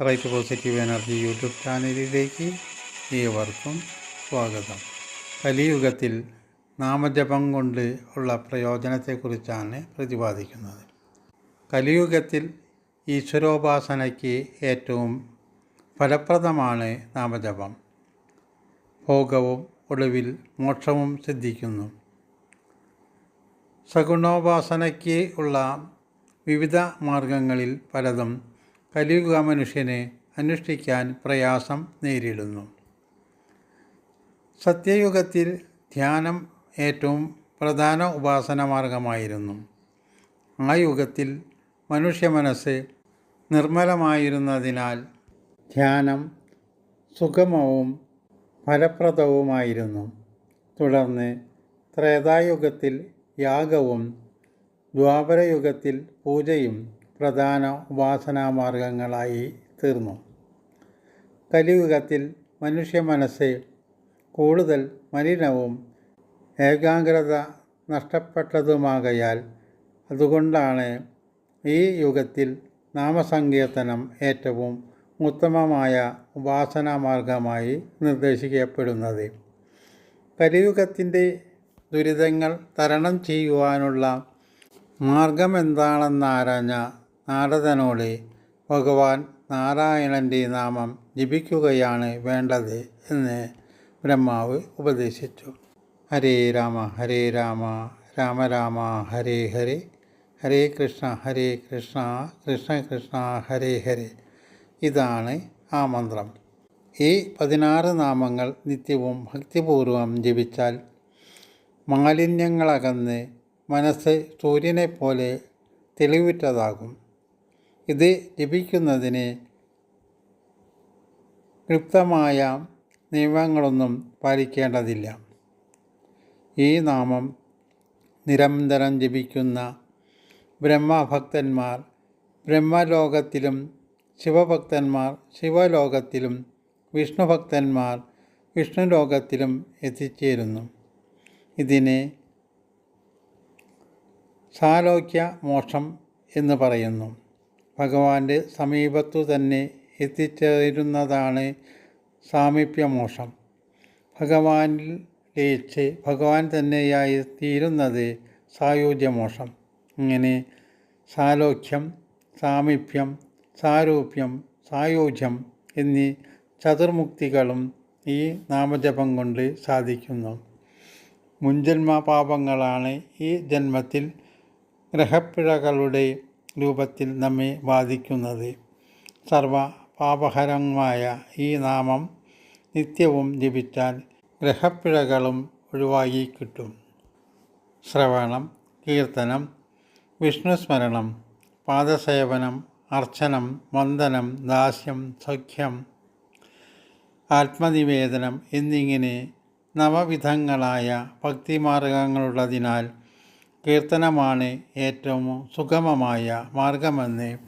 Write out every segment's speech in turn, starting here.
Right positive energy YouTube ചാനലിലേക്ക് ഏവർക്കും സ്വാഗതം. കലിയുഗത്തിൽ നാമജപം കൊണ്ട് ഉള്ള പ്രയോജനത്തെക്കുറിച്ചാണ് പ്രതിപാദിക്കുന്നത്. കലിയുഗത്തിൽ ഈശ്വരോപാസനയ്ക്ക് ഏറ്റവും ഫലപ്രദമാണ് നാമജപം. ഭോഗവും ഒടുവിൽ മോക്ഷവും സിദ്ധിക്കുന്നു. സഗുണോപാസനയ്ക്ക് ഉള്ള വിവിധ മാർഗങ്ങളിൽ പലതും കലിയുഗ മനുഷ്യനെ അനുഷ്ഠിക്കാൻ പ്രയാസം നേരിടുന്നു. സത്യയുഗത്തിൽ ധ്യാനം ഏറ്റവും പ്രധാന ഉപാസന മാർഗമായിരുന്നു ആ യുഗത്തിൽ മനുഷ്യ മനസ്സ് നിർമ്മലമായിരുന്നതിനാൽ ധ്യാനം സുഗമവും ഫലപ്രദവുമായിരുന്നു. തുടർന്ന് ത്രേതായുഗത്തിൽ യാഗവും ദ്വാപരയുഗത്തിൽ പൂജയും പ്രധാന ഉപാസനാമാർഗങ്ങളായി തീർന്നു. കലിയുഗത്തിൽ മനുഷ്യ മനസ്സ് കൂടുതൽ മലിനവും ഏകാഗ്രത നഷ്ടപ്പെട്ടതുമാകയാൽ അതുകൊണ്ടാണ് ഈ യുഗത്തിൽ നാമസങ്കീർത്തനം ഏറ്റവും ഉത്തമമായ ഉപാസനാമാർഗമായി നിർദ്ദേശിക്കപ്പെടുന്നത്. കലിയുഗത്തിന്റെ ദുരിതങ്ങൾ തരണം ചെയ്യുവാനുള്ള മാർഗമെന്താണെന്നാരാഞ്ഞ നാരദനോട് ഭഗവാൻ നാരായണന്റെ നാമം ജപിക്കുകയാണ് വേണ്ടത് എന്ന് ബ്രഹ്മാവ് ഉപദേശിച്ചു. ഹരേ രാമ ഹരേ രാമ രാമ രാമ ഹരേ ഹരേ. ഹരേ കൃഷ്ണ ഹരേ കൃഷ്ണ കൃഷ്ണ കൃഷ്ണ ഹരേ ഹരേ. ഇതാണ് ആ മന്ത്രം. ഈ പതിനാറ് നാമങ്ങൾ നിത്യവും ഭക്തിപൂർവം ജപിച്ചാൽ മാലിന്യങ്ങളകന്ന് മനസ്സ് സൂര്യനെപ്പോലെ തെളിവുറ്റതാകും. ഇത് ലഭിക്കുന്നതിന് ക്ലിപ്തമായ നിയമങ്ങളൊന്നും പാലിക്കേണ്ടതില്ല. ഈ നാമം നിരന്തരം ജപിക്കുന്ന ബ്രഹ്മഭക്തന്മാർ ബ്രഹ്മലോകത്തിലും ശിവഭക്തന്മാർ ശിവലോകത്തിലും വിഷ്ണുഭക്തന്മാർ വിഷ്ണുലോകത്തിലും എത്തിച്ചേരുന്നു. ഇതിനെ സാലോക്യ മോക്ഷം എന്ന് പറയുന്നു. ഭഗവാന്റെ സമീപത്തു തന്നെ എത്തിച്ചേരുന്നതാണ് സാമീപ്യമോക്ഷം. ഭഗവാനിൽ ലയിച്ച് ഭഗവാൻ തന്നെയായി തീരുന്നത് സായുജ്യമോക്ഷം. ഇങ്ങനെ സാലോക്യം സാമീപ്യം സാരൂപ്യം സായുജ്യം എന്നീ ചതുർമുക്തികളും ഈ നാമജപം കൊണ്ട് സാധിക്കുന്നു. മുൻജന്മ പാപങ്ങളാണ് ഈ ജന്മത്തിൽ ഗ്രഹപ്പിഴകളുടെ രൂപത്തിൽ നമ്മെ ബാധിക്കുന്നത് സർവ പാപഹരമായ ഈ നാമം നിത്യവും ജപിച്ചാൽ ഗ്രഹപ്പിഴകളും ഒഴിവായി കിട്ടും ശ്രവണം കീർത്തനം വിഷ്ണുസ്മരണം പാദസേവനം അർച്ചനം വന്ദനം ദാസ്യം സഖ്യം ആത്മനിവേദനം എന്നിങ്ങനെ നവവിധങ്ങളായ ഭക്തിമാർഗങ്ങളുള്ളതിനാൽ കീർത്തനമാണ് ഏറ്റവും സുഗമമായ മാർഗമെന്ന്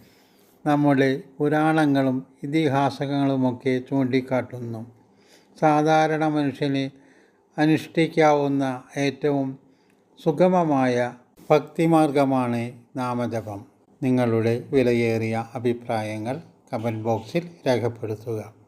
നമ്മുടെ പുരാണങ്ങളും ഇതിഹാസങ്ങളുമൊക്കെ ചൂണ്ടിക്കാട്ടുന്നു. സാധാരണ മനുഷ്യന് അനുഷ്ഠിക്കാവുന്ന ഏറ്റവും സുഗമമായ ഭക്തിമാർഗമാണ് നാമജപം. നിങ്ങളുടെ വിലയേറിയ അഭിപ്രായങ്ങൾ കമന്റ് ബോക്സിൽ രേഖപ്പെടുത്തുക.